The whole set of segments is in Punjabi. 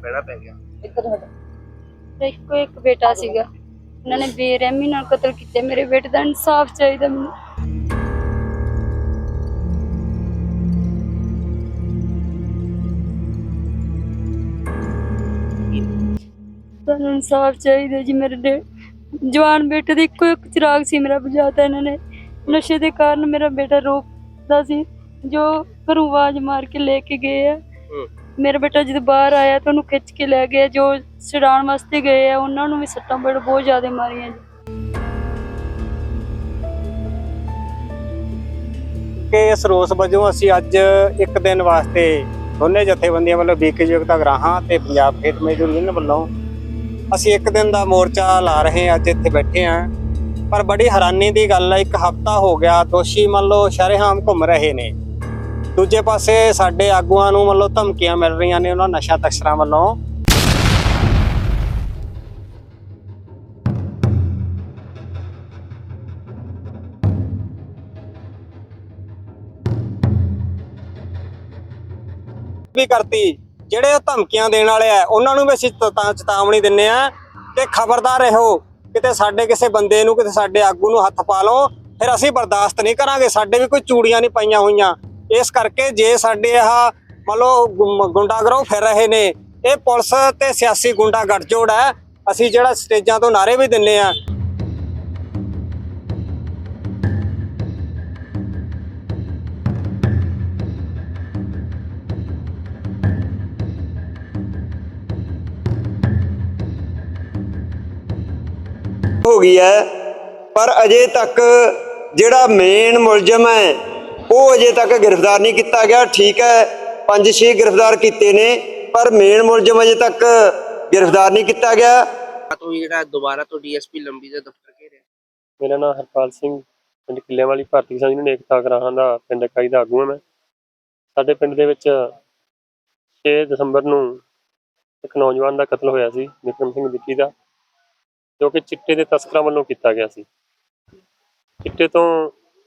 ਬਹਿਣਾ ਪੈ ਗਿਆ। ਤੇ ਇੱਕੋ ਇੱਕ ਬੇਟਾ ਸੀਗਾ। ਉਹਨਾਂ ਨੇ ਬੇਰਹਿਮੀ ਨਾਲ ਕਤਲ ਕੀਤਾ। ਮੇਰੇ ਬੇਟੇ ਦਾ ਇਨਸਾਫ ਚਾਹੀਦਾ ਮੈਨੂੰ। ਸਾਨੂੰ ਇਨਸਾਫ ਚਾਹੀਦਾ ਜੀ ਮੇਰੇ ਦੇ। ਜਵਾਨ ਬੇਟੇ ਦੇ ਇੱਕੋ ਇੱਕ ਚਿਰਾਗ ਸੀ ਮੇਰਾ ਬੁਝਾਤਾ ਇਹਨਾਂ ਨੇ। ਨਸ਼ੇ ਦੇ ਕਾਰਨ ਮੇਰਾ ਬੇਟਾ ਰੋਕਦਾ ਸੀ। ਜੋ ਘਰੋਂ ਆਵਾਜ਼ ਮਾਰ ਕੇ ਲੈ ਕੇ ਗਏ ਆ। ਮੇਰਾ ਬੇਟਾ ਜਦੋਂ ਬਾਹਰ ਆਇਆ ਤਾਂ ਉਹਨੂੰ ਖਿੱਚ ਕੇ ਲੈ ਗਏ ਜੋ ਛਡਾਉਣ ਵਾਸਤੇ ਗਏ ਆ, ਉਹਨਾਂ ਨੂੰ ਵੀ ਸੱਟਾਂ ਬੜ ਬਹੁਤ ਜ਼ਿਆਦਾ ਮਾਰੀਆਂ ਜੀ। ਕਿ ਇਸ ਰੋਸ ਵਜੋਂ ਅਸੀਂ ਅੱਜ ਇੱਕ ਦਿਨ ਵਾਸਤੇ ਦੋਨੇ ਜਥੇਬੰਦੀਆਂ ਵੱਲੋਂ ਬੀਕੇ ਯੁਗਤਾ ਗਰਾਹਾਂ ਤੇ ਪੰਜਾਬ ਖੇਤ ਮਜ਼ਦੂਰ ਯੂਨੀਅਨ ਵੱਲੋਂ ਅਸੀਂ ਇੱਕ ਦਿਨ ਦਾ ਮੋਰਚਾ ਲਾ ਰਹੇ ਹਾਂ, ਅੱਜ ਇੱਥੇ ਬੈਠੇ ਹਾਂ। ਪਰ ਬੜੀ ਹੈਰਾਨੀ ਦੀ ਗੱਲ ਹੈ ਇੱਕ ਹਫਤਾ ਹੋ ਗਿਆ, ਦੋਸ਼ੀ ਮੰਨ ਲਓ ਸ਼ਰੇਆਮ ਘੁੰਮ ਰਹੇ ਨੇ। ਦੂਜੇ ਪਾਸੇ ਸਾਡੇ ਆਗੂਆਂ ਨੂੰ ਮਤਲਬ ਧਮਕੀਆਂ ਮਿਲ ਰਹੀਆਂ ਨੇ ਉਹਨਾਂ ਨਸ਼ਾ ਤਸਕਰਾਂ ਵੱਲੋਂ। ਵੀ ਕਰਤੀ, ਜਿਹੜੇ ਉਹ ਧਮਕੀਆਂ ਦੇਣ ਵਾਲੇ ਆ, ਉਹਨਾਂ ਨੂੰ ਵੀ ਅਸੀਂ ਚੇਤਾ- ਚੇਤਾਵਨੀ ਦਿੰਨੇ ਆ ਕਿ ਖਬਰਦਾਰ ਰਹੋ, ਕਿਤੇ ਸਾਡੇ ਕਿਸੇ ਬੰਦੇ ਨੂੰ, ਕਿਤੇ ਸਾਡੇ ਆਗੂ ਨੂੰ ਹੱਥ ਪਾ ਲਓ, ਫਿਰ ਅਸੀਂ ਬਰਦਾਸ਼ਤ ਨਹੀਂ ਕਰਾਂਗੇ, ਸਾਡੇ ਵੀ ਕੋਈ ਚੂੜੀਆਂ ਨਹੀਂ ਪਾਈਆਂ ਹੋਈਆਂ। ਇਸ ਕਰਕੇ ਜੇ ਸਾਡੇ ਆਹ ਮੰਨ ਲਓ ਗੁੰਮ- ਗੁੰਡਾਗਰੋਹ ਫਿਰ ਰਹੇ ਨੇ, ਇਹ ਪੁਲਿਸ ਤੇ ਸਿਆਸੀ ਗੁੰਡਾ ਗੱਠਜੋੜ ਹੈ, ਅਸੀਂ ਜਿਹੜਾ ਸਟੇਜਾਂ ਤੋਂ ਨਾਰੇ ਵੀ ਦਿੰਨੇ ਆ। ਹੋ ਗਈ ਹੈ, ਪਰ ਅਜੇ ਤੱਕ ਜਿਹੜਾ ਮੇਨ ਮੁਲਜ਼ਮ ਹੈ ਉਹ ਅਜੇ ਤੱਕ ਗ੍ਰਿਫਤਾਰ ਨਹੀਂ ਕੀਤਾ ਗਿਆ। ਠੀਕ ਹੈ ਪੰਜ ਛੇ ਗ੍ਰਿਫਤਾਰ ਕੀਤੇ ਨੇ ਪਰ ਮੇਨ ਮੁਲਜ਼ਮ ਅਜੇ ਤੱਕ ਗ੍ਰਿਫਤਾਰ ਨਹੀਂ ਕੀਤਾ ਗਿਆ। ਤੋਂ ਜਿਹੜਾ ਦੁਬਾਰਾ ਤੋਂ ਡੀਐਸਪੀ ਲੰਬੀ ਦੇ ਦਫ਼ਤਰ ਘੇਰਿਆ। ਮੇਰਾ ਨਾਮ ਹਰਪਾਲ ਸਿੰਘ ਪਿੰਡ ਕਿੱਲਿਆਂ ਵਾਲੀ ਭਾਰਤੀ ਕਿਸਾਨ ਯੂਨੀਅਨ ਏਕਤਾ ਗਰਾਹਾਂ ਦਾ ਪਿੰਡ ਇਕਾਈ ਦਾ ਆਗੂ ਹਾਂ ਮੈਂ। ਸਾਡੇ ਪਿੰਡ ਦੇ ਵਿੱਚ 6 ਦਸੰਬਰ ਨੂੰ ਇੱਕ ਨੌਜਵਾਨ ਦਾ ਕਤਲ ਹੋਇਆ ਸੀ ਵਿਕਰਮ ਸਿੰਘ ਵਿੱਕੀ ਦਾ ਜੋ ਕਿ ਚਿੱਟੇ ਦੇ ਤਸਕਰਾਂ ਵੱਲੋਂ ਕੀਤਾ ਗਿਆ ਸੀ। ਚਿੱਟੇ ਤੋਂ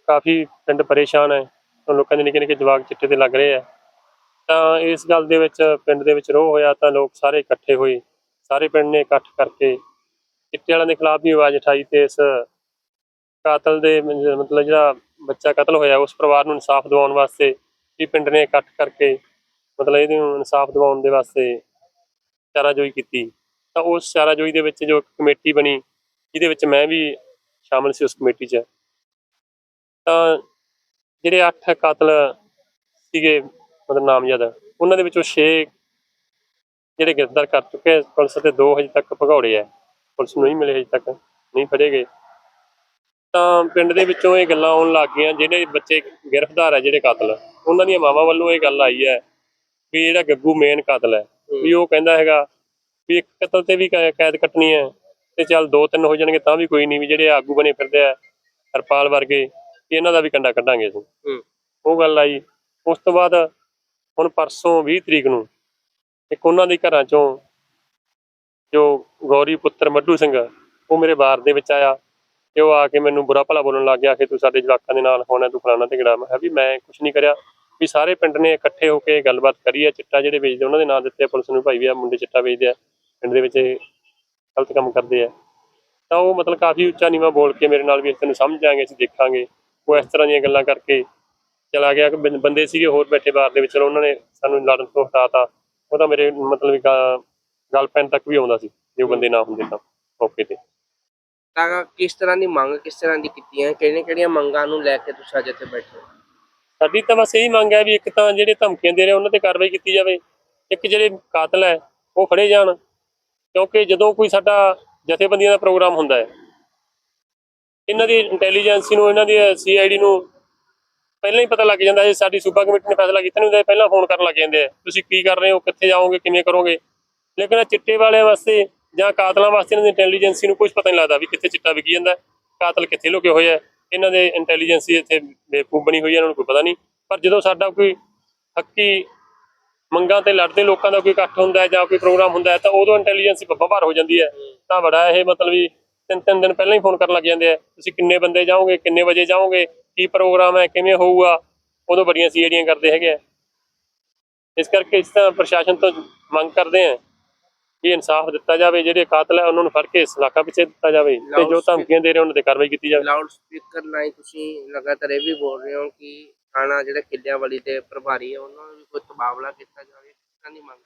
ਕਾਫੀ ਪਿੰਡ ਪਰੇਸ਼ਾਨ ਹੈ ਲੋਕਾਂ ਦੇ ਨਿੱਕੇ ਨਿੱਕੇ ਜਵਾਕ ਚਿੱਟੇ ਤੇ ਲੱਗ ਰਹੇ ਆ ਤਾਂ ਇਸ ਗੱਲ ਦੇ ਵਿੱਚ ਪਿੰਡ ਦੇ ਵਿੱਚ ਰੋਹ ਹੋਇਆ ਤਾਂ ਲੋਕ ਸਾਰੇ ਇਕੱਠੇ ਹੋਏ। ਸਾਰੇ ਪਿੰਡ ਨੇ ਇਕੱਠ ਕਰਕੇ ਚਿੱਟੇ ਵਾਲਿਆਂ ਦੇ ਖਿਲਾਫ ਵੀ ਆਵਾਜ਼ ਉਠਾਈ ਤੇ ਇਸ ਕਾਤਲ ਦੇ ਮਤਲਬ ਜਿਹੜਾ ਬੱਚਾ ਕਤਲ ਹੋਇਆ, ਉਸ ਪਰਿਵਾਰ ਨੂੰ ਇਨਸਾਫ ਦਿਵਾਉਣ ਵਾਸਤੇ ਵੀ ਪਿੰਡ ਨੇ ਇਕੱਠ ਕਰਕੇ ਮਤਲਬ ਇਹਨੂੰ ਇਨਸਾਫ ਦਿਵਾਉਣ ਦੇ ਵਾਸਤੇ ਚਾਰਾਜੋਈ ਕੀਤੀ। ਤਾਂ ਉਸ ਚਾਰਾਜੋਈ ਦੇ ਵਿੱਚ ਜੋ ਇੱਕ ਕਮੇਟੀ ਬਣੀ ਇਹਦੇ ਵਿੱਚ ਮੈਂ ਵੀ ਸ਼ਾਮਲ ਸੀ ਉਸ ਕਮੇਟੀ 'ਚ। ਤਾਂ ਜਿਹੜੇ 8 ਕਾਤਲ ਸੀਗੇ, ਮਤਲਬ ਨਾਮਜ਼ਦ, ਉਹਨਾਂ ਦੇ ਵਿੱਚੋਂ 6 ਜਿਹੜੇ ਗ੍ਰਿਫਤਾਰ ਕਰ ਚੁੱਕੇ ਪੁਲਿਸ ਤੇ ਦੋ ਹਜੇ ਤੱਕ ਭਗੌੜੇ ਆ। ਪੁਲਿਸ ਨੂੰ ਨਹੀਂ ਮਿਲੇ ਹਜੇ ਤੱਕ, ਨਹੀਂ ਫੜੇ ਗਏ। ਤਾਂ ਪਿੰਡ ਦੇ ਵਿੱਚੋਂ ਇਹ ਗੱਲਾਂ ਆਉਣ ਲੱਗ ਗਈਆਂ, ਜਿਹੜੇ ਬੱਚੇ ਗ੍ਰਿਫਤਾਰ ਆ ਜਿਹੜੇ ਕਾਤਲ, ਉਹਨਾਂ ਦੀਆਂ ਮਾਵਾਂ ਵੱਲੋਂ ਇਹ ਗੱਲ ਆਈ ਹੈ ਵੀ ਜਿਹੜਾ ਗੱਗੂ ਮੇਨ ਕਾਤਲ ਹੈ, ਵੀ ਉਹ ਕਹਿੰਦਾ ਹੈਗਾ ਵੀ ਇੱਕ ਕਤਲ ਤੇ ਵੀ ਕੈ- ਕੈਦ ਕੱਟਣੀ ਹੈ ਤੇ ਚੱਲ ਦੋ ਤਿੰਨ ਹੋ ਜਾਣਗੇ ਤਾਂ ਵੀ ਕੋਈ ਨਹੀਂ, ਵੀ ਜਿਹੜੇ ਆਗੂ ਬਣੇ ਫਿਰਦੇ ਆ, ਹਰਪਾਲ ਵਰਗੇ ਵੀ ਇਹਨਾਂ ਦਾ ਵੀ ਕੰਡਾ ਕੱਢਾਂਗੇ ਅਸੀਂ। ਹੂੰ। ਉਹ ਗੱਲ ਆਈ। ਉਸ ਤੋਂ ਬਾਅਦ ਹੁਣ ਪਰਸੋਂ 20 ਤਰੀਕ ਨੂੰ ਇੱਕ ਉਹਨਾਂ ਦੇ ਘਰਾਂ ਚੋਂ ਜੋ ਗੌਰੀ ਪੁੱਤਰ ਮੱਡੂ ਸਿੰਘ ਉਹ ਮੇਰੇ ਬਾਰ ਦੇ ਵਿੱਚ ਆਇਆ ਤੇ ਉਹ ਆ ਕੇ ਮੈਨੂੰ ਬੁਰਾ ਭਲਾ ਬੋਲਣ ਲੱਗ ਗਿਆ ਕਿ ਤੂੰ ਸਾਡੇ ਜਵਾਕਾਂ ਦੇ ਨਾਲ ਹੋਣਾ ਤੂੰ ਫਲਾਣਾ ਤੇ ਗੜਾ ਮੈਂ ਵੀ ਮੈਂ ਕੁਝ ਨਹੀਂ ਕਰਿਆ। ਵੀ ਸਾਰੇ ਪਿੰਡ ਨੇ ਇਕੱਠੇ ਹੋ ਕੇ ਗੱਲਬਾਤ ਕਰੀ ਹੈ ਚਿੱਟਾ ਜਿਹੜੇ ਵੇਚਦੇ ਉਹਨਾਂ ਦੇ ਨਾਂ ਦਿੱਤੇ ਆ ਪੁਲਿਸ ਨੂੰ ਭਾਈ ਵੀ ਆ ਮੁੰਡੇ ਚਿੱਟਾ ਵੇਚਦੇ ਆ ਪਿੰਡ ਦੇ ਵਿੱਚ ਗਲਤ ਕੰਮ ਕਰਦੇ ਆ। ਤਾਂ ਉਹ ਮਤਲਬ ਕਾਫੀ ਉੱਚਾ ਨੀਵਾਂ ਬੋਲ ਕੇ ਮੇਰੇ ਨਾਲ ਵੀ ਅਸੀਂ ਤੈਨੂੰ ਸਮਝ ਜਾਾਂਗੇ ਅਸੀਂ ਦੇਖਾਂਗੇ। ਉਹ ਇਸ ਤਰ੍ਹਾਂ ਦੀਆਂ ਗੱਲਾਂ ਕਰਕੇ ਚਲਾ ਗਿਆ ਕਿ ਬੰਦੇ ਸੀਗੇ ਹੋਰ ਬੈਠੇ ਬਾਰ ਦੇ ਵਿੱਚ ਚਲੋ ਉਹਨਾਂ ਨੇ ਸਾਨੂੰ ਲੜਨ ਤੋਂ ਹਟਾਤਾ। ਉਹ ਤਾਂ ਮੇਰੇ ਮਤਲਬ ਗੱਲ ਪੈਣ ਤੱਕ ਵੀ ਆਉਂਦਾ ਸੀ ਜੇ ਉਹ ਬੰਦੇ ਨਾ ਹੁੰਦੇ ਤਾਂ ਮੌਕੇ ਤੇ। ਤਾਂ ਕਿਸ ਤਰ੍ਹਾਂ ਦੀ ਮੰਗ ਕਿਸ ਤਰ੍ਹਾਂ ਦੀ ਕੀਤੀ ਹੈ ਕਿਹੜੀਆਂ ਕਿਹੜੀਆਂ ਮੰਗਾਂ ਨੂੰ ਲੈ ਕੇ ਤੁਸੀਂ ਅੱਜ ਇੱਥੇ ਬੈਠੇ ਹੋ? ਸਾਡੀ ਤਾਂ ਬਸ ਇਹੀ ਮੰਗ ਹੈ ਵੀ ਇੱਕ ਤਾਂ ਜਿਹੜੇ ਧਮਕੀਆਂ ਦੇ ਰਹੇ ਉਹਨਾਂ ਤੇ ਕਾਰਵਾਈ ਕੀਤੀ ਜਾਵੇ। ਇੱਕ ਜਿਹੜੇ ਕਾਤਲ ਹੈ ਉਹ ਫੜੇ ਜਾਣ। ਕਿਉਂਕਿ ਜਦੋਂ ਕੋਈ ਸਾਡਾ ਜਥੇਬੰਦੀਆਂ ਦਾ ਪ੍ਰੋਗਰਾਮ ਹੁੰਦਾ ਹੈ ਇਹਨਾਂ ਦੀ ਇੰਟੈਲੀਜੈਂਸੀ ਨੂੰ, ਇਹਨਾਂ ਦੀ ਸੀਆਈਡੀ ਨੂੰ ਪਹਿਲਾਂ ਹੀ ਪਤਾ ਲੱਗ ਜਾਂਦਾ ਹੈ ਸਾਡੀ ਸੂਬਾ ਕਮੇਟੀ ਨੇ ਫੈਸਲਾ ਕੀਤਾ ਨਹੀਂ ਹੁੰਦਾ ਪਹਿਲਾਂ ਫੋਨ ਕਰਨ ਲੱਗ ਜਾਂਦੇ ਆ, ਤੁਸੀਂ ਕੀ ਕਰ ਰਹੇ ਹੋ, ਕਿੱਥੇ ਜਾਓਗੇ, ਕਿਵੇਂ ਕਰੋਗੇ? ਲੇਕਿਨ ਇਹ ਚਿੱਟੇ ਵਾਲਿਆਂ ਵਾਸਤੇ ਜਾਂ ਕਾਤਲਾਂ ਵਾਸਤੇ ਇਹਨਾਂ ਦੀ ਇੰਟੈਲੀਜੈਂਸੀ ਨੂੰ ਕੁਝ ਪਤਾ ਨਹੀਂ ਲੱਗਦਾ ਵੀ ਕਿੱਥੇ ਚਿੱਟਾ ਵਿਕੀ ਜਾਂਦਾ ਕਾਤਲ ਕਿੱਥੇ ਲੁਕੇ ਹੋਏ ਆ, ਇਹਨਾਂ ਦੇ ਇੰਟੈਲੀਜੈਂਸੀ ਇੱਥੇ ਬੇਵਕੂਫ ਬਣੀ ਹੋਈ ਹੈ ਇਹਨਾਂ ਨੂੰ ਕੋਈ ਪਤਾ ਨਹੀਂ ਪਰ ਜਦੋਂ ਸਾਡਾ ਕੋਈ ਹੱਕੀ ਮੰਗਾਂ ਤੇ ਲੜਦੇ ਲੋਕਾਂ ਦਾ ਕੋਈ ਇਕੱਠ ਹੁੰਦਾ ਜਾਂ ਕੋਈ ਪ੍ਰੋਗਰਾਮ ਹੁੰਦਾ ਤਾਂ ਉਦੋਂ ਇੰਟੈਲੀਜੈਂਸੀ ਬੱਬਾ ਭਾਰ ਹੋ ਜਾਂਦੀ ਹੈ। ਤਾਂ ਬੜਾ ਇਹ ਮਤਲਬ ਵੀ ਤਿੰਨ ਤਿੰਨ ਦਿਨ ਪਹਿਲਾਂ ਹੀ ਫੋਨ ਕਰਨ ਲੱਗ ਜਾਂਦੇ ਆ ਤੁਸੀਂ ਕਿੰਨੇ ਬੰਦੇ ਜਾਓਗੇ ਕਿੰਨੇ ਵਜੇ ਜਾਓਗੇ ਕੀ ਪ੍ਰੋਗਰਾਮ ਹੈ ਕਿਵੇਂ ਹੋਊਗਾ ਉਦੋਂ ਬੜੀਆਂ ਸੀੜੀਆਂ ਕਰਦੇ ਹੈਗੇ ਆ ਇਸ ਕਰਕੇ ਇਸ ਤਰ੍ਹਾਂ ਪ੍ਰਸ਼ਾਸਨ ਤੋਂ ਮੰਗ ਕਰਦੇ ਆ ਕਿ ਇਨਸਾਫ ਦਿੱਤਾ ਜਾਵੇ ਜਿਹੜੇ ਕਾਤਲ ਹੈ ਉਹਨਾਂ ਨੂੰ ਫੜ ਕੇ ਸਲਾਖਾ ਪਿੱਛੇ ਦਿੱਤਾ ਜਾਵੇ ਤੇ ਜੋ ਧਮਕੀਆਂ ਦੇ ਰਹੇ ਉਹਨਾਂ ਤੇ ਕਾਰਵਾਈ ਕੀਤੀ ਜਾਵੇ ਲਾਊਡ ਸਪੀਕਰ ਨਾਲ ਤੁਸੀਂ ਲਗਾਤਾਰ ਇਹ ਵੀ ਬੋਲ ਰਹੇ ਹੋ ਕਿ ਥਾਣਾ ਜਿਹੜਾ ਕਿੱਲਿਆਂ ਵਾਲੀ ਦੇ ਪ੍ਰਭਾਰੀ ਹੈ ਉਹਨਾਂ ਨੂੰ ਵੀ ਕੋਈ ਤਬਾਦਲਾ ਕੀਤਾ ਜਾਵੇ ਕਿਸ ਤਰ੍ਹਾਂ ਦੀ ਮੰਗ?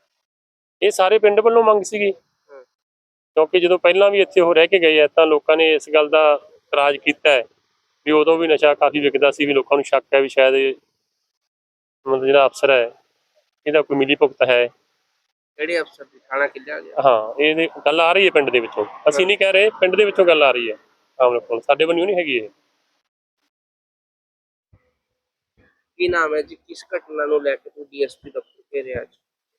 ਇਹ ਸਾਰੇ ਪਿੰਡ ਵੱਲੋਂ ਮੰਗ ਸੀਗੀ। ਕਿਉਂਕਿ ਜਦੋਂ ਪਹਿਲਾਂ ਵੀ ਇੱਥੇ ਉਹ ਰਹਿ ਕੇ ਗਏ ਆ ਤਾਂ ਲੋਕਾਂ ਨੇ ਇਸ ਗੱਲ ਦਾ ਇਤਰਾਜ਼ ਕੀਤਾ ਹੈ ਵੀ ਉਦੋਂ ਵੀ ਨਸ਼ਾ ਕਾਫੀ ਵਿਕਦਾ ਸੀ ਵੀ ਲੋਕਾਂ ਨੂੰ ਸ਼ੱਕ ਹੈ ਵੀ ਸ਼ਾਇਦ ਇਹ ਮਤਲਬ ਜਿਹੜਾ ਅਫਸਰ ਹੈ ਇਹਦਾ ਕੋਈ ਮਿਲੀ ਭੁਗਤ ਹੈ। ਕਿਹੜੇ ਅਫਸਰ ਦੀ? ਥਾਣਾ ਕਿੱਲਿਆਂ ਦੇ? ਹਾਂ ਇਹ ਗੱਲ ਆ ਰਹੀ ਹੈ ਪਿੰਡ ਦੇ ਵਿੱਚੋਂ। ਅਸੀਂ ਨਹੀਂ ਕਹਿ ਰਹੇ ਪਿੰਡ ਦੇ ਵਿੱਚੋਂ ਗੱਲ ਆ ਰਹੀ ਹੈ ਆਮ ਲੋਕਾਂ ਨੂੰ। ਸਾਡੇ ਵੱਲੋਂ ਨਹੀਂ ਹੈਗੀ ਇਹ। ਕੀ ਨਾਮ ਹੈ ਜੀ? ਕਿਸ ਘਟਨਾ ਨੂੰ ਲੈ ਕੇ ਤੁਸੀਂ ਡੀਐਸਪੀ ਦਫ਼ਤਰ ਘੇਰਿਆ ਅੱਜ?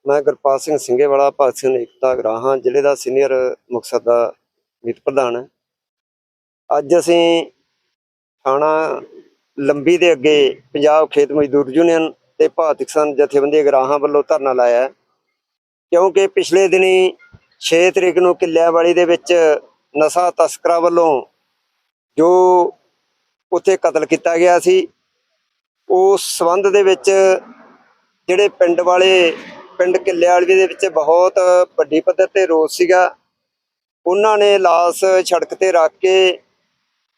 ਮੈਂ ਗੁਰਪਾਲ ਸਿੰਘ ਸਿੰਘੇਵਾਲਾ ਭਾਰਤ ਸਿੰਘ ਏਕਤਾ ਗਰਾਹਾਂ, ਜ਼ਿਲ੍ਹੇ ਦਾ ਸੀਨੀਅਰ ਮੁਕਤਸਰ ਦਾ ਮੀਤ ਪ੍ਰਧਾਨ ਹੈ। ਅੱਜ ਅਸੀਂ ਥਾਣਾ ਲੰਬੀ ਦੇ ਅੱਗੇ ਪੰਜਾਬ ਖੇਤ ਮਜ਼ਦੂਰ ਯੂਨੀਅਨ ਤੇ ਭਾਰਤ ਕਿਸਾਨ ਜਥੇਬੰਦੀ ਗਰਾਹਾਂ ਵੱਲੋਂ ਧਰਨਾ ਲਾਇਆ ਹੈ। ਕਿਉਂਕਿ ਪਿਛਲੇ ਦਿਨੀ 6 ਤਰੀਕ ਨੂੰ ਕਿੱਲਿਆਵਾਲੀ ਦੇ ਵਿੱਚ ਨਸ਼ਾ ਤਸਕਰਾਂ ਵੱਲੋਂ ਜੋ ਉੱਥੇ ਕਤਲ ਕੀਤਾ ਗਿਆ ਸੀ, ਉਸ ਸੰਬੰਧ ਦੇ ਵਿੱਚ ਜਿਹੜੇ ਪਿੰਡ ਵਾਲੇ ਪਿੰਡ ਕਿੱਲਿਆਲਵੇ ਦੇ ਵਿੱਚ ਬਹੁਤ ਵੱਡੀ ਪੱਧਰ ਤੇ ਰੋਸ ਸੀਗਾ। ਉਹਨਾਂ ਨੇ ਲਾਸ਼ ਸੜਕ ਤੇ ਰੱਖ ਕੇ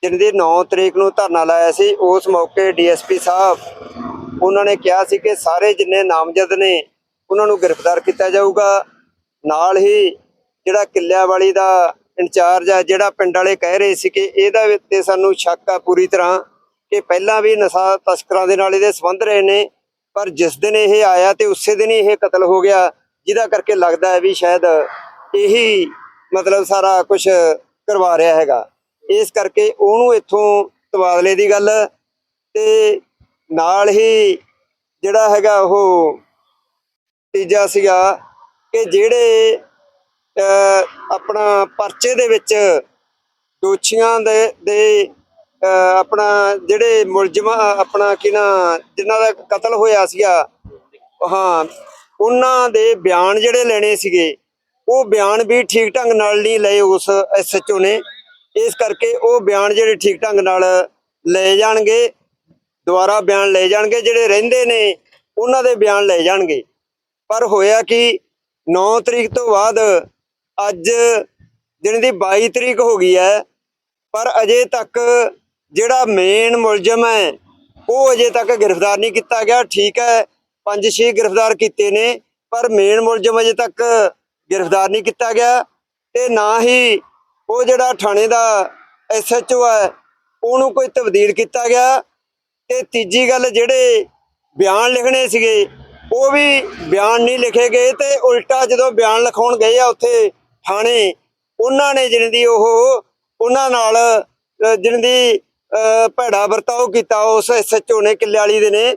ਜਿਹਦੇ 9 ਤਰੀਕ ਨੂੰ ਧਰਨਾ ਲਾਇਆ ਸੀ, ਉਸ ਮੌਕੇ ਡੀਐਸਪੀ ਸਾਹਿਬ ਉਹਨਾਂ ਨੇ ਕਿਹਾ ਸੀ ਕਿ ਸਾਰੇ ਜਿੰਨੇ ਨਾਮਜ਼ਦ ਨੇ ਉਹਨਾਂ ਨੂੰ ਗ੍ਰਿਫਤਾਰ ਕੀਤਾ ਜਾਊਗਾ। ਨਾਲ ਹੀ ਜਿਹੜਾ ਕਿੱਲਿਆਵਾਲੀ ਦਾ ਇੰਚਾਰਜ ਆ, ਜਿਹੜਾ ਪਿੰਡ ਵਾਲੇ ਕਹਿ ਰਹੇ ਸੀ ਕਿ ਇਹਦਾ ਤੇ ਸਾਨੂੰ ਸ਼ੱਕ ਆ ਪੂਰੀ ਤਰ੍ਹਾਂ ਕਿ ਪਹਿਲਾਂ ਵੀ ਨਸ਼ਾ ਤਸਕਰਾਂ ਦੇ ਨਾਲ ਇਹਦੇ ਸੰਬੰਧ ਰਹੇ ਨੇ। ਪਰ ਜਿਸ ਦਿਨ ਇਹ ਆਇਆ ਤੇ ਉਸੇ ਦਿਨ ਹੀ ਇਹ ਕਤਲ ਹੋ ਗਿਆ, ਜਿਹਦਾ ਕਰਕੇ ਲੱਗਦਾ ਹੈ ਵੀ ਸ਼ਾਇਦ ਇਹੀ ਮਤਲਬ ਸਾਰਾ ਕੁਝ ਕਰਵਾ ਰਿਹਾ ਹੈਗਾ। ਇਸ ਕਰਕੇ ਉਹਨੂੰ ਇੱਥੋਂ ਤਬਾਦਲੇ ਦੀ ਗੱਲ ਤੇ ਨਾਲ ਹੀ ਜਿਹੜਾ ਹੈਗਾ ਉਹ ਤੀਜਾ ਸੀਗਾ ਕਿ ਜਿਹੜੇ ਆਪਣਾ ਪਰਚੇ ਦੇ ਵਿੱਚ ਦੋਸ਼ੀਆਂ ਦੇ ਆਪਣਾ ਜਿਹੜੇ ਮੁਲਜ਼ਮ ਆਪਣਾ ਕੀ ਨਾ, ਜਿਨ੍ਹਾਂ ਦਾ ਕਤਲ ਹੋਇਆ ਸੀਗਾ, ਹਾਂ, ਉਹਨਾਂ ਦੇ ਬਿਆਨ ਜਿਹੜੇ ਲੈਣੇ ਸੀਗੇ, ਉਹ ਬਿਆਨ ਵੀ ਠੀਕ ਢੰਗ ਨਾਲ ਨਹੀਂ ਲਏ ਉਸ ਐਸਐਚਓ ਨੇ। ਇਸ ਕਰਕੇ ਉਹ ਬਿਆਨ ਜਿਹੜੇ ਠੀਕ ਢੰਗ ਨਾਲ ਲਏ ਜਾਣਗੇ, ਦੁਬਾਰਾ ਬਿਆਨ ਲਏ ਜਾਣਗੇ, ਜਿਹੜੇ ਰਹਿੰਦੇ ਨੇ, ਉਹਨਾਂ ਦੇ ਬਿਆਨ ਲਏ ਜਾਣਗੇ। ਪਰ ਹੋਇਆ ਕਿ 9 ਤਰੀਕ ਤੋਂ ਬਾਅਦ ਅੱਜ ਦਿਨ ਦੀ 22 ਤਰੀਕ ਹੋ ਗਈ ਹੈ, ਪਰ ਅਜੇ ਤੱਕ ਜਿਹੜਾ ਮੇਨ ਮੁਲਜ਼ਮ ਹੈ, ਉਹ ਅਜੇ ਤੱਕ ਗ੍ਰਿਫਤਾਰ ਨਹੀਂ ਕੀਤਾ ਗਿਆ। ਠੀਕ ਹੈ, ਪੰਜ ਛੇ ਗ੍ਰਿਫਤਾਰ ਕੀਤੇ ਨੇ, ਪਰ ਮੇਨ ਮੁਲਜ਼ਮ ਅਜੇ ਤੱਕ ਗ੍ਰਿਫਤਾਰ ਨਹੀਂ ਕੀਤਾ ਗਿਆ ਤੇ ਨਾ ਹੀ ਉਹ ਜਿਹੜਾ ਥਾਣੇ ਦਾ ਐਸਐਚਓ ਹੈ, ਉਹਨੂੰ ਕੋਈ ਤਬਦੀਲ ਕੀਤਾ ਗਿਆ। ਤੇ ਤੀਜੀ ਗੱਲ, ਜਿਹੜੇ ਬਿਆਨ ਲਿਖਣੇ ਸੀਗੇ, ਉਹ ਵੀ ਬਿਆਨ ਨਹੀਂ ਲਿਖੇ ਗਏ ਤੇ ਉਲਟਾ ਜਦੋਂ ਬਿਆਨ ਲਿਖਾਉਣ ਗਏ ਆ ਉੱਥੇ ਥਾਣੇ, ਉਹਨਾਂ ਨੇ ਜਿਹਨਾਂ ਦੀ ਉਹ, ਉਹਨਾਂ ਨਾਲ ਜਿਹਨਾਂ ਦੀ ਭੈੜਾ ਵਰਤਾਓ ਕੀਤਾ ਉਸ ਐਸਐਚਓ ਨੇ ਕਿੱਲੇ ਵਾਲੀ ਦੇ ਨੇ।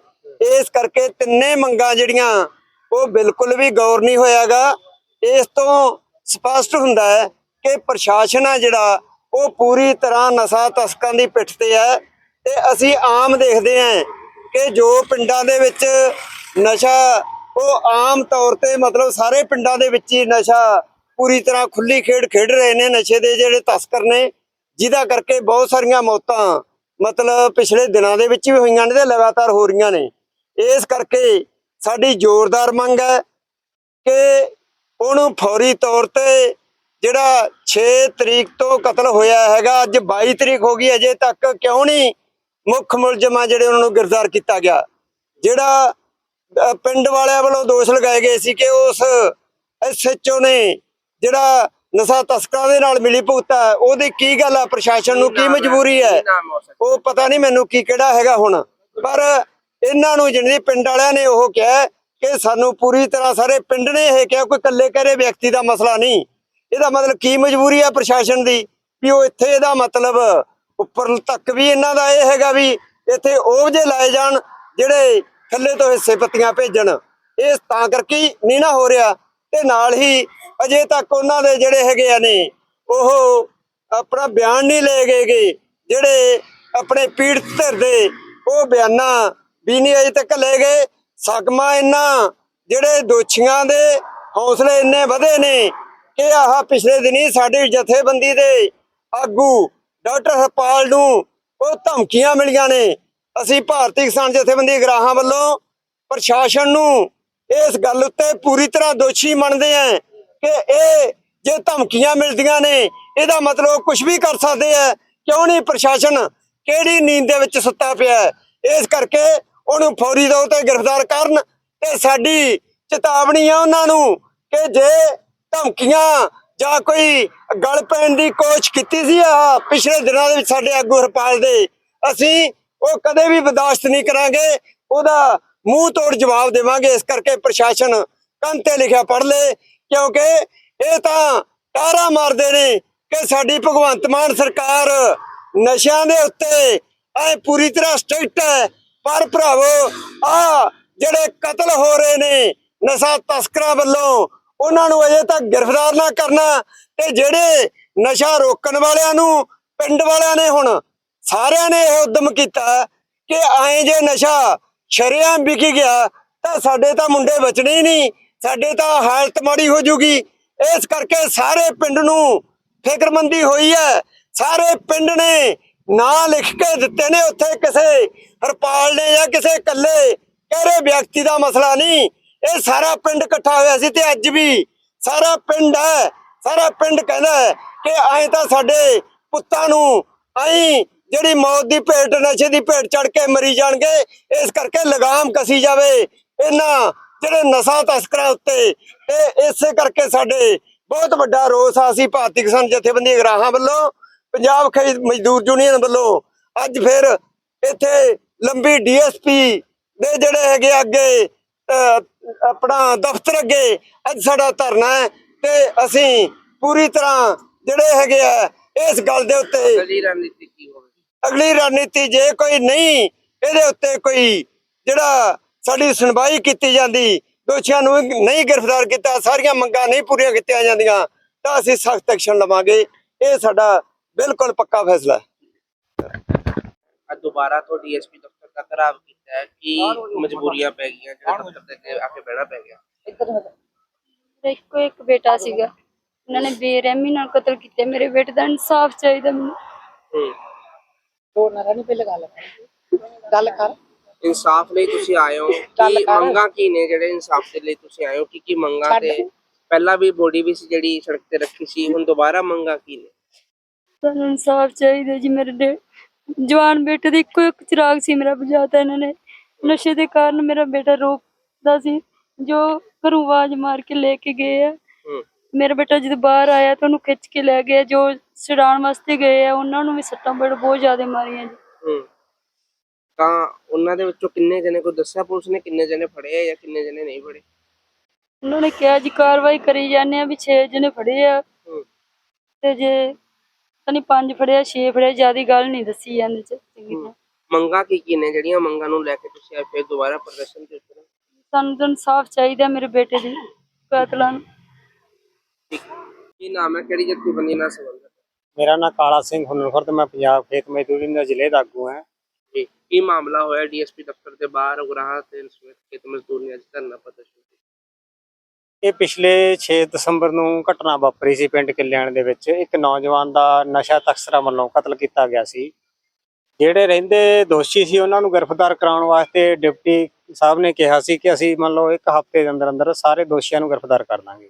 ਇਸ ਕਰਕੇ ਤਿੰਨੇ ਮੰਗਾਂ ਜਿਹੜੀਆਂ, ਉਹ ਬਿਲਕੁਲ ਵੀ ਗੌਰ ਨਹੀਂ ਹੋਇਆਗਾ। ਇਸ ਤੋਂ ਸਪਸ਼ਟ ਹੁੰਦਾ ਹੈ ਕਿ ਪ੍ਰਸ਼ਾਸਨ ਆ ਜਿਹੜਾ, ਉਹ ਪੂਰੀ ਤਰ੍ਹਾਂ ਨਸ਼ਾ ਤਸਕਰਾਂ ਦੀ ਪਿੱਠ ਤੇ ਹੈ। ਤੇ ਅਸੀਂ ਆਮ ਦੇਖਦੇ ਹਾਂ ਕਿ ਜੋ ਪਿੰਡਾਂ ਦੇ ਵਿੱਚ ਨਸ਼ਾ, ਉਹ ਆਮ ਤੌਰ ਤੇ ਮਤਲਬ ਸਾਰੇ ਪਿੰਡਾਂ ਦੇ ਵਿੱਚ ਹੀ ਨਸ਼ਾ ਪੂਰੀ ਤਰ੍ਹਾਂ ਖੁੱਲੀ ਖੇਡ ਖੇਡ ਰਹੇ ਨੇ, ਨਸ਼ੇ ਦੇ ਜਿਹੜੇ ਤਸਕਰ ਨੇ। ਜਿਹਦਾ ਕਰਕੇ ਬਹੁਤ ਸਾਰੀਆਂ ਮੌਤਾਂ ਮਤਲਬ ਪਿਛਲੇ ਦਿਨਾਂ ਦੇ ਵਿੱਚ ਵੀ ਹੋਈਆਂ ਨੇ ਤੇ ਲਗਾਤਾਰ ਹੋ ਰਹੀਆਂ ਨੇ। ਇਸ ਕਰਕੇ ਸਾਡੀ ਜ਼ੋਰਦਾਰ ਮੰਗ ਹੈ ਕਿ ਉਹਨੂੰ ਫੌਰੀ ਤੌਰ ਤੇ ਜਿਹੜਾ 6 ਤਰੀਕ ਤੋਂ ਕਤਲ ਹੋਇਆ ਹੈਗਾ, ਅੱਜ 22 ਤਰੀਕ ਹੋ ਗਈ, ਅਜੇ ਤੱਕ ਕਿਉਂ ਨਹੀਂ ਮੁੱਖ ਮੁਲਜ਼ਮਾਂ ਜਿਹੜੇ ਉਹਨਾਂ ਨੂੰ ਗ੍ਰਿਫਤਾਰ ਕੀਤਾ ਗਿਆ? ਜਿਹੜਾ ਪਿੰਡ ਵਾਲਿਆਂ ਵੱਲੋਂ ਦੋਸ਼ ਲਗਾਏ ਗਏ ਸੀ ਕਿ ਉਸ ਐਸਐਚਓ ਨੇ ਜਿਹੜਾ ਨਸ਼ਾ ਤਸਕਰਾਂ ਦੇ ਨਾਲ ਮਿਲੀ ਭੁਗਤਾ ਹੈ, ਉਹਦੀ ਕੀ ਗੱਲ ਆ ਪ੍ਰਸ਼ਾਸਨ ਨੂੰ ਕੀ ਮਜਬੂਰੀ ਹੈ? ਹੋ ਉਹ ਪਤਾ ਨਹੀਂ ਮੈਨੂੰ ਕੀ ਕਿਹੜਾ ਹੈਗਾ ਹੁਣ। ਪਰ ਇਹਨਾਂ ਨੂੰ ਜਿਹੜੀ ਪਿੰਡ ਵਾਲਿਆਂ ਨੇ ਉਹ ਕਿਹਾ ਕਿ ਸਾਨੂੰ ਪੂਰੀ ਤਰ੍ਹਾਂ ਸਾਰੇ ਪਿੰਡ ਨੇ ਇਹ ਕਿਹਾ ਕੋਈ ਇਕੱਲੇ ਕਰੇ ਵਿਅਕਤੀ ਦਾ ਮਸਲਾ ਨਹੀਂ। ਇਹਦਾ ਮਤਲਬ ਕੀ ਮਜਬੂਰੀ ਹੈ ਪ੍ਰਸ਼ਾਸਨ ਦੀ? ਵੀ ਉਹ ਇੱਥੇ ਇਹਦਾ ਮਤਲਬ ਉੱਪਰ ਤੱਕ ਵੀ ਇਹਨਾਂ ਦਾ ਇਹ ਹੈਗਾ ਵੀ ਇੱਥੇ ਉਹ ਜੇ ਲਾਏ ਜਾਣ ਜਿਹੜੇ ਥੱਲੇ ਤੋਂ ਹਿੱਸੇ ਪੱਤੀਆਂ ਭੇਜਣ। ਇਹ ਤਾਂ ਕਰਕੇ ਹੀ ਨਹੀਂ ਨਾ ਹੋ ਰਿਹਾ। ਤੇ ਨਾਲ ਹੀ ਅਜੇ ਤੱਕ ਉਹਨਾਂ ਦੇ ਜਿਹੜੇ ਹੈਗੇ ਆ ਨੇ, ਉਹ ਆਪਣਾ ਬਿਆਨ ਨਹੀਂ ਲਏ ਗਏ ਗੇ। ਜਿਹੜੇ ਆਪਣੇ ਪੀੜਤ ਧਿਰ ਦੇ ਉਹ ਬਿਆਨਾਂ ਵੀ ਨਹੀਂ ਅਜੇ ਤੱਕ ਲਏ ਗਏ। ਸਕਮਾ ਇੰਨਾ ਜਿਹੜੇ ਦੋਸ਼ੀਆਂ ਦੇ ਹੌਸਲੇ ਇੰਨੇ ਵਧੇ ਨੇ ਕਿ ਆਹ ਪਿਛਲੇ ਦਿਨੀ ਸਾਡੀ ਜਥੇਬੰਦੀ ਦੇ ਆਗੂ ਡਾਕਟਰ ਹਰਪਾਲ ਨੂੰ ਉਹ ਧਮਕੀਆਂ ਮਿਲੀਆਂ ਨੇ। ਅਸੀਂ ਭਾਰਤੀ ਕਿਸਾਨ ਜਥੇਬੰਦੀ ਗਰਾਹਾਂ ਵੱਲੋਂ ਪ੍ਰਸ਼ਾਸਨ ਨੂੰ ਇਸ ਗੱਲ ਉੱਤੇ ਪੂਰੀ ਤਰ੍ਹਾਂ ਦੋਸ਼ੀ ਮੰਨਦੇ ਆਂ। ਕਿ ਇਹ ਜੇ ਧਮਕੀਆਂ ਮਿਲਦੀਆਂ ਨੇ, ਇਹਦਾ ਮਤਲਬ ਕੁਝ ਵੀ ਕਰ ਸਕਦੇ ਆ। ਕਿਉਂ ਨਹੀਂ ਪ੍ਰਸ਼ਾਸਨ ਕਿਹੜੀ ਨੀਂਦ ਦੇ ਵਿੱਚ ਸੁੱਤਾ ਪਿਆ ਇਸ ਕਰਕੇ ਉਹਨੂੰ ਫੌਰੀ ਤੌਰ ਤੇ ਗ੍ਰਿਫਤਾਰ ਕਰਨ ਤੇ ਸਾਡੀ ਚੇਤਾਵਨੀ ਆ ਉਹਨਾਂ ਨੂੰ ਕਿ ਜੇ ਧਮਕੀਆਂ ਜਾਂ ਕੋਈ ਗਲ ਪੈਣ ਦੀ ਕੋਸ਼ਿਸ਼ ਕੀਤੀ ਸੀ ਆ ਪਿਛਲੇ ਦਿਨਾਂ ਦੇ ਵਿੱਚ ਸਾਡੇ ਆਗੂ ਹਰਪਾਲ ਦੇ, ਅਸੀਂ ਉਹ ਕਦੇ ਵੀ ਬਰਦਾਸ਼ਤ ਨਹੀਂ ਕਰਾਂਗੇ। ਉਹਦਾ ਮੂੰਹ ਤੋੜ ਜਵਾਬ ਦੇਵਾਂਗੇ। ਇਸ ਕਰਕੇ ਪ੍ਰਸ਼ਾਸਨ ਕੰਨ ਤੇ ਲਿਖਿਆ ਪੜ ਲੈ। ਕਿਉਂਕਿ ਇਹ ਤਾਂ ਟਾਰਾ ਮਾਰਦੇ ਨੇ ਕਿ ਸਾਡੀ ਭਗਵੰਤ ਮਾਨ ਸਰਕਾਰ ਨਸ਼ਿਆਂ ਦੇ ਉੱਤੇ ਐ ਪੂਰੀ ਤਰ੍ਹਾਂ ਸਟ੍ਰਿਕਟ ਹੈ। ਪਰ ਭਰਾਵੋ, ਆ ਜਿਹੜੇ ਕਤਲ ਹੋ ਰਹੇ ਨੇ, ਨਸ਼ਾ ਤਸਕਰਾਂ ਵੱਲੋਂ, ਉਹਨਾਂ ਨੂੰ ਅਜੇ ਤੱਕ ਗ੍ਰਿਫਤਾਰ ਨਾ ਕਰਨਾ ਤੇ ਜਿਹੜੇ ਨਸ਼ਾ ਰੋਕਣ ਵਾਲਿਆਂ ਨੂੰ, ਪਿੰਡ ਵਾਲਿਆਂ ਨੇ ਹੁਣ ਸਾਰਿਆਂ ਨੇ ਇਹ ਉਦਮ ਕੀਤਾ ਕਿ ਐਂ ਜੇ ਨਸ਼ਾ ਸ਼ਰੇਆਮ ਵਿਕ ਗਿਆ, ਤਾਂ ਸਾਡੇ ਤਾਂ ਮੁੰਡੇ ਬਚਣੇ ਹੀ ਨਹੀਂ। ਸਾਡੇ ਤਾਂ ਹਾਲਤ ਮਾੜੀ ਹੋ ਜੂਗੀ। ਇਸ ਕਰਕੇ ਸਾਰੇ ਪਿੰਡ ਨੂੰ ਫਿਕਰਮੰਦੀ ਹੋਈ ਹੈ। ਸਾਰੇ ਪਿੰਡ ਨੇ ਨਾਂ ਲਿਖ ਕੇ ਦਿੱਤੇ ਨੇ ਉੱਥੇ ਕਿਸੇ ਹਰਪਾਲ ਨੇ ਜਾਂ ਕਿਸੇ ਇਕੱਲੇ ਕਿਹੜੇ ਵਿਅਕਤੀ ਦਾ ਮਸਲਾ ਨਹੀਂ। ਇਹ ਸਾਰਾ ਪਿੰਡ ਇਕੱਠਾ ਹੋਇਆ ਸੀ ਤੇ ਅੱਜ ਵੀ ਸਾਰਾ ਪਿੰਡ ਹੈ। ਸਾਰਾ ਪਿੰਡ ਕਹਿੰਦਾ ਹੈ ਕਿ ਐਂ ਤਾਂ ਸਾਡੇ ਪੁੱਤਾਂ ਨੂੰ ਐਂ ਜਿਹੜੀ ਮੌਤ ਦੀ ਭੇਟ, ਨਸ਼ੇ ਦੀ ਭੇਟ ਚੜ ਕੇ ਮਰੀ ਜਾਣਗੇ। ਇਸ ਕਰਕੇ ਲਗਾਮ ਕਸੀ ਜਾਵੇ। ਇਹਨਾਂ ਜਿਹੜੇ ਨਸ਼ਾ ਤਸਕਰਾਂ ਉੱਤੇ ਤੇ ਇਸੇ ਕਰਕੇ ਸਾਡੇ ਬਹੁਤ ਵੱਡਾ ਰੋਸ ਆ ਅਸੀਂ ਭਾਰਤੀ ਕਿਸਾਨ ਜਥੇਬੰਦੀ ਗਰਾਹਾਂ ਵੱਲੋਂ ਪੰਜਾਬ ਖੇਤ ਮਜ਼ਦੂਰ ਯੂਨੀਅਨ ਵੱਲੋਂ ਅੱਜ ਫਿਰ ਇੱਥੇ ਲੰਬੀ ਡੀਐਸਪੀ ਦੇ ਜਿਹੜੇ ਹੈਗੇ ਅੱਗੇ ਆਪਣਾ ਦਫ਼ਤਰ ਅੱਗੇ ਅੱਜ ਸਾਡਾ ਧਰਨਾ ਹੈ ਤੇ ਅਸੀਂ ਪੂਰੀ ਤਰ੍ਹਾਂ ਜਿਹੜੇ ਹੈਗੇ ਆ ਇਸ ਗੱਲ ਦੇ ਉੱਤੇ ਅਗਲੀ ਰਣਨੀਤੀ ਕੀ ਹੋਵੇ ਅਗਲੀ ਰਣਨੀਤੀ ਜੇ ਕੋਈ ਨਹੀਂ ਇਹਦੇ ਉੱਤੇ ਕੋਈ ਜਿਹੜਾ ਸਾਡੀ ਸੁਣਵਾਈ ਕੀਤੀ ਜਾਂਦੀ ਦੋਸ਼ੀਆਂ ਨੂੰ ਨਹੀਂ ਗ੍ਰਿਫਤਾਰ ਕੀਤਾ ਸਾਰੀਆਂ ਮੰਗਾਂ ਨਹੀਂ ਪੂਰੀਆਂ ਕੀਤੀਆਂ ਜਾਂਦੀਆਂ ਤਾਂ ਅਸੀਂ ਸਖਤ ਐਕਸ਼ਨ ਲਵਾਂਗੇ। ਇਹ ਸਾਡਾ ਬਿਲਕੁਲ ਪੱਕਾ ਫੈਸਲਾ ਹੈ। ਅੱਜ ਦੁਬਾਰਾ ਤੋਂ ਡੀਐਸਪੀ ਦਫ਼ਤਰ ਦਾ ਖਰਾਬ ਕੀਤਾ ਹੈ ਕੀ ਮਜਬੂਰੀਆਂ ਪੈ ਗਈਆਂ ਜਿਹੜਾ ਦਫ਼ਤਰ ਦੇ ਅੱਗੇ ਆ ਕੇ ਬਹਿਣਾ ਪੈ ਗਿਆ। ਮੇਰਾ ਇੱਕੋ ਇੱਕ ਬੇਟਾ ਸੀਗਾ। ਉਹਨਾਂ ਨੇ ਬੇਰਹਿਮੀ ਨਾਲ ਕਤਲ ਕੀਤਾ। ਮੇਰੇ ਬੇਟੇ ਦਾ ਇਨਸਾਫ ਚਾਹੀਦਾ ਮੈਨੂੰ। ਹੂੰ। ਦੋਨਾਂ ਦਾ ਨਹੀਂ ਪਹਿਲੇ ਗੱਲ ਕਰ ਗੱਲ ਕਰ। ਇਨਸਾਫ ਲਈ ਤੁਸੀਂ ਆਏ ਹੋ? ਕੀ। ਮੰਗਾਂ ਕੀ ਨੇ ਜਿਹੜੇ ਇਨਸਾਫ ਦੇ ਲਈ ਤੁਸੀਂ ਆਏ ਹੋ? ਕੀ ਕੀ ਮੰਗਾਂ। ਤੇ ਪਹਿਲਾਂ ਵੀ ਬੋਡੀ ਵੀ ਸੀ ਜਿਹੜੀ ਸੜਕ ਤੇ ਰੱਖੀ ਸੀ ਹੁਣ ਦੁਬਾਰਾ ਮੰਗਾਂ ਕੀ ਨੇ? ਸਾਨੂੰ ਇਨਸਾਫ ਚਾਹੀਦਾ ਜੀ ਮੇਰੇ ਦੇ। ਜਵਾਨ ਬੇਟੇ ਦੇ ਇੱਕੋ ਇੱਕ ਚਿਰਾਗ ਸੀ ਮੇਰਾ ਬੁਝਾਤਾ ਇਹਨਾਂ ਨੇ। ਨਸ਼ੇ ਦੇ ਕਾਰਨ ਮੇਰਾ ਬੇਟਾ ਰੋਕਦਾ ਸੀ ਜੋ ਘਰੋਂ ਆਵਾਜ਼ ਮਾਰ ਕੇ ਲੈ ਕੇ ਗਏ ਆ। ਮੇਰਾ ਬੇਟਾ ਜਦੋਂ ਬਾਹਰ ਆਇਆ ਤਾਂ ਉਹਨੂੰ ਖਿੱਚ ਕੇ ਲੈ ਗਏ ਜੋ ਛਡਾਉਣ ਵਾਸਤੇ ਗਏ ਆ ਉਹਨਾਂ ਨੂੰ ਵੀ ਸੱਟਾਂ ਬੜ ਬਹੁਤ ਜ਼ਿਆਦਾ ਮਾਰੀਆਂ ਜੀ। ਤਾਂ ਉਹਨਾਂ ਦੇ ਵਿੱਚੋਂ ਕਿੰਨੇ ਜਣੇ ਕੋਈ ਦੱਸਿਆ ਪੁਲਿਸ ਨੇ ਕਿੰਨੇ ਜਣੇ ਫੜੇ ਆ ਜਾਂ ਕਿੰਨੇ ਜਣੇ ਨਹੀਂ ਫੜੇ? ਉਹਨਾਂ ਨੇ ਕਿਹਾ ਜੀ ਕਾਰਵਾਈ ਕਰੀ ਜਾਂਦੇ ਆ ਵੀ 6 ਜਣੇ ਫੜੇ ਆ। ਹੂੰ। ਤੇ ਜੇ ਪਤਾ ਨਹੀਂ 5 ਫੜਿਆ 6 ਫੜਿਆ ਜਿਆਦੀ ਗੱਲ ਨਹੀਂ ਦੱਸੀ ਜਾਂਦੀ ਚ ਚੰਗੀ ਤਰ੍ਹਾਂ। ਮੰਗਾਂ ਕੀ ਕੀ ਨੇ ਜਿਹੜੀਆਂ ਮੰਗਾਂ ਨੂੰ ਲੈ ਕੇ ਤੁਸੀਂ ਅੱਜ ਫਿਰ ਦੁਬਾਰਾ ਪ੍ਰਦਰਸ਼ਨ ਤੇ ਉਤਰੇ ਸਾਨੂੰ ਤਾਂ ਇਨਸਾਫ ਚਾਹੀਦਾ ਮੇਰੇ ਬੇਟੇ ਦੀ ਕਾਤਲਾਂ ਨੂੰ। ਠੀਕ। ਕੀ ਨਾਮ ਹੈ? ਕਿਹੜੀ ਜਥੇਬੰਦੀ ਨਾਲ ਸੰਬੰਧਿਤ ਮੇਰਾ ਨਾਮ ਕਾਲਾ ਸਿੰਘ ਹੁਨਰਖੁਰਦ ਮੈਂ ਪੰਜਾਬ ਖੇਤ ਮਜ਼ਦੂਰੀ ਦਾ ਜ਼ਿਲ੍ਹੇ ਦਾ ਆਗੂ ਹਾਂ। ਜੀ। ਕੀ ਮਾਮਲਾ ਹੋਇਆ ਡੀਐਸਪੀ ਦਫ਼ਤਰ ਦੇ ਬਾਹਰ, ਉਗਰਾਹਾਂ ਤੇ ਸਮੇਤ ਖੇਤ ਮਜ਼ਦੂਰ ਨੇ ਅੱਜ ਧਰਨਾ ਪ੍ਰਦਰਸ਼ਨ ਇਹ ਪਿਛਲੇ 6 ਦਸੰਬਰ ਨੂੰ ਘਟਨਾ ਵਾਪਰੀ ਸੀ ਪਿੰਡ ਕਿੱਲਿਆਣ ਦੇ ਵਿੱਚ। ਇੱਕ ਨੌਜਵਾਨ ਦਾ ਨਸ਼ਾ ਤਸਕਰਾਂ ਵੱਲੋਂ ਕਤਲ ਕੀਤਾ ਗਿਆ ਸੀ। ਜਿਹੜੇ ਰਹਿੰਦੇ ਦੋਸ਼ੀ ਸੀ, ਉਹਨਾਂ ਨੂੰ ਗ੍ਰਿਫਤਾਰ ਕਰਾਉਣ ਵਾਸਤੇ ਡਿਪਟੀ ਸਾਹਿਬ ਨੇ ਕਿਹਾ ਸੀ ਕਿ ਅਸੀਂ ਮੰਨ ਲਓ ਇੱਕ ਹਫ਼ਤੇ ਦੇ ਅੰਦਰ ਅੰਦਰ ਸਾਰੇ ਦੋਸ਼ੀਆਂ ਨੂੰ ਗ੍ਰਿਫਤਾਰ ਕਰ ਦਾਂਗੇ।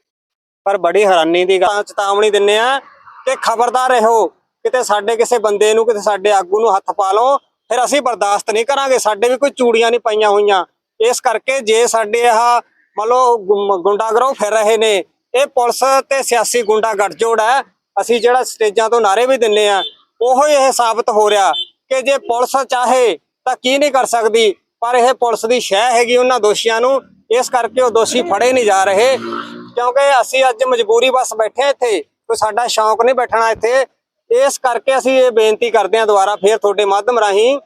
ਪਰ ਬੜੀ ਹੈਰਾਨੀ ਦੀ ਗੱਲ ਚੇਤਾਵਨੀ ਦਿੰਨੇ ਆ ਕਿ ਖਬਰਦਾਰ ਰਹੋ ਕਿਤੇ ਸਾਡੇ ਕਿਸੇ ਬੰਦੇ ਨੂੰ, ਕਿਤੇ ਸਾਡੇ ਆਗੂ ਨੂੰ ਹੱਥ ਪਾ ਲਓ ਫਿਰ ਅਸੀਂ ਬਰਦਾਸ਼ਤ ਨਹੀਂ ਕਰਾਂਗੇ, ਸਾਡੇ ਵੀ ਕੋਈ ਚੂੜੀਆਂ ਨਹੀਂ ਪਾਈਆਂ ਹੋਈਆਂ। ਇਸ ਕਰਕੇ ਜੇ ਸਾਡੇ ਆਹ ਮੰਨ ਲਓ ਗੁੰਡਾਗਰੋਹ ਫਿਰ ਰਹੇ ਨੇ, ਇਹ ਪੁਲਿਸ ਤੇ ਸਿਆਸੀ ਗੁੰਡਾ ਗੱਠਜੋੜ ਹੈ। ਅਸੀਂ ਜਿਹੜਾ ਸਟੇਜਾਂ ਤੋਂ ਨਾਰੇ ਵੀ ਦਿੰਨੇ ਆ, ਉਹੋ ਇਹ ਸਾਬਤ ਹੋ ਰਿਹਾ ਕਿ ਜੇ ਪੁਲਿਸ ਚਾਹੇ ਤਾਂ ਕੀ ਨਹੀਂ ਕਰ ਸਕਦੀ, ਪਰ ਇਹ ਪੁਲਿਸ ਦੀ ਸ਼ਹਿ ਹੈਗੀ ਉਹਨਾਂ ਦੋਸ਼ੀਆਂ ਨੂੰ, ਇਸ ਕਰਕੇ ਉਹ ਦੋਸ਼ੀ ਫੜੇ ਨਹੀਂ ਜਾ ਰਹੇ। ਕਿਉਂਕਿ ਅਸੀਂ ਅੱਜ ਮਜਬੂਰੀ ਬਸ ਬੈਠੇ ਇੱਥੇ, ਕੋਈ ਸਾਡਾ ਸ਼ੌਂਕ ਨਹੀਂ ਬੈਠਣਾ ਇੱਥੇ। ਇਸ ਕਰਕੇ ਅਸੀਂ ਇਹ ਬੇਨਤੀ ਕਰਦੇ ਹਾਂ ਦੁਬਾਰਾ ਫੇਰ ਤੁਹਾਡੇ ਮਾਧਿਅਮ ਰਾਹੀਂ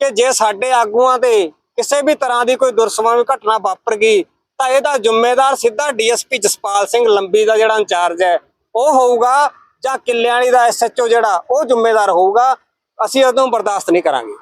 ਕਿ ਜੇ ਸਾਡੇ ਆਗੂਆਂ ਤੇ ਕਿਸੇ ਵੀ ਤਰ੍ਹਾਂ ਦੀ ਕੋਈ ਦੁਰਸਵਾਮੀ ਘਟਨਾ ਵਾਪਰ ਗਈ, ਤਾਂ ਇਹਦਾ ਜ਼ਿੰਮੇਦਾਰ ਸਿੱਧਾ ਡੀਐਸਪੀ ਜਸਪਾਲ ਸਿੰਘ ਲੰਬੀ ਦਾ ਜਿਹੜਾ ਇੰਚਾਰਜ ਹੈ, ਉਹ ਹੋਊਗਾ ਜਾਂ ਕਿੱਲਿਆਂ ਕਿੱਲਿਆਣੀ ਦਾ ਐਸਐਚਓ ਜਿਹੜਾ, ਉਹ ਜ਼ਿੰਮੇਦਾਰ ਹੋਊਗਾ, ਅਸੀਂ ਉਦੋਂ ਬਰਦਾਸ਼ਤ ਨਹੀਂ ਕਰਾਂਗੇ।